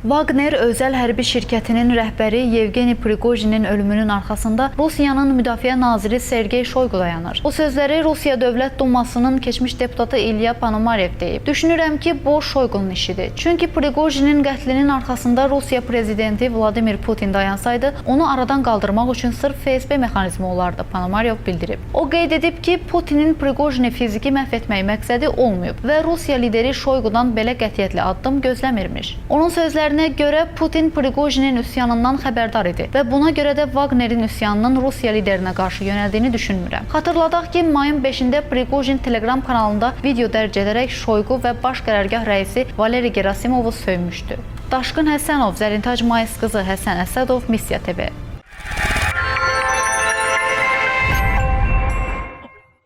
Wagner özəl hərbi şirkətinin rəhbəri Yevgeni Prigojinin ölümünün arxasında Rusiyanın Müdafiə naziri Sergey Shoygu dayanır. Bu sözləri Rusiya Dövlət Dumasının keçmiş deputatı İlya Panomarev deyib. Düşünürəm ki, bu Shoygunun işidir. Çünki Prigojinin qətlinin arxasında Rusiya prezidenti Vladimir Putin dayansaydı, onu aradan qaldırmaq üçün sırf FSB mexanizmi olardı, Panomarev bildirib. O qeyd edib ki, Putinin Prigojini fiziki məhv etmək məqsədi olmayıb və Rusiya lideri Shoygudan belə qətiyyətli addım gözləmirmiş. Onun sözlərinə görə Putin Prigojinin üsyanından xəbərdar idi və buna görə də Wagnerin üsyanının Rusiya liderinə qarşı yönəldiyini düşünmürəm. Xatırladaq ki, mayın 5-də Prigojin Telegram kanalında video dərc edərək Şoyqu və baş qərargah rəisi Valeri Gerasimovu söymüşdü. Daşqın Həsənov, Zərintac Mayıs qızı Həsən Əsədov, Missiya TV.